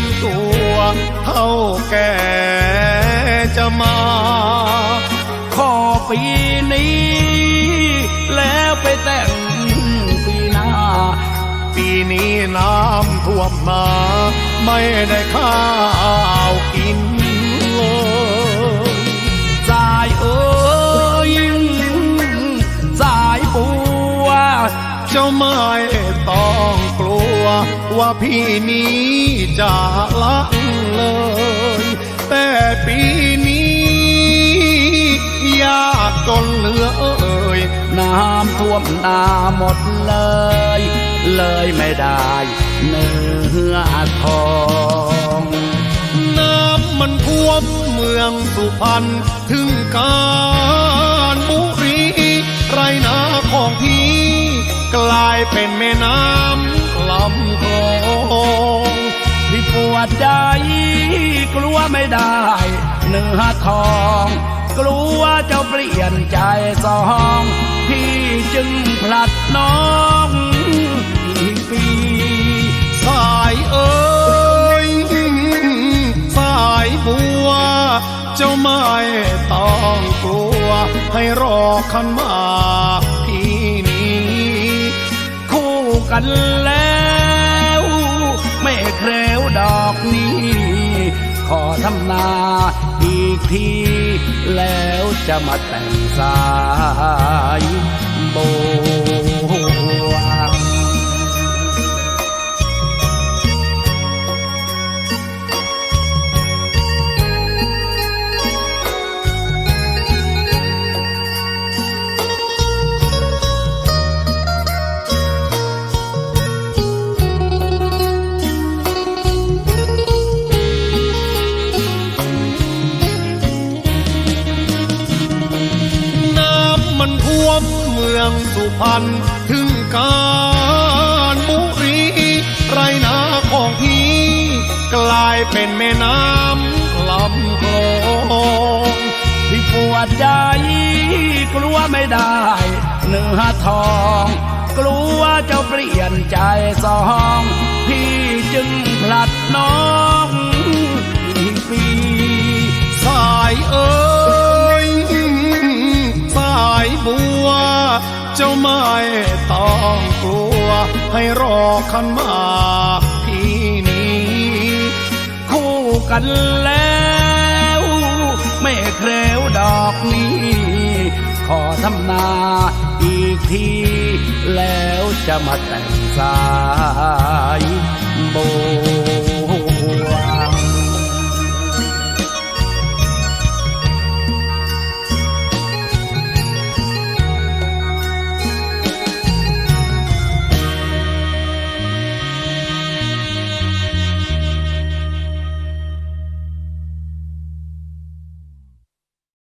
มตัวเท่าแก่จะมา ขอปีนี้ แล้วไปแต่งปีหน้า ปีนี้น้ำท่วมมา ไม่ได้ข้าวกินเลยสายเอ้ยสายบัวเจ้าไม่ต้องกลัว ว่าพี่นี้จะละเลย แต่ปีนี้ยากจนเหลือเอ่ยน้ำท่วมนาหมดเลย เลยไม่ได้เนื้อทองน้ำมันท่วมเมืองสุพรรณถึงการบุรีไรนาของพี่กลายเป็นแม่น้ำำคงที่ปวดใจ กลัวไม่ได้เนื้อทอง กลัวจ้าเปลี่ยนใจสองพี่จึงผลัดน้องอีกปีสายเอ้ยสายบัว เจ้าไม่ต้องกลัว ให้รอขันมากพี่นี้ คู่กันแล้ว ขอทำนาอีกทีแล้วจะมาแต่งสา มันท่วมเมืองสุพรรณถึงการบุรีไรนาของพี่กลายเป็นแม่น้ำลำคลองที่ปวดใจกลัวไม่ได้เนื้อทอง กลัวเจ้าเปลี่ยนใจสอง พี่จึงผลัดน้อง เจ้าไม่ต้องกลัว ให้รอขันมากพี่นี้คู่กันแล้ว ไม่แคลวดอกนี้ ขอทำนาอีกที แล้วจะมาแต่งสาย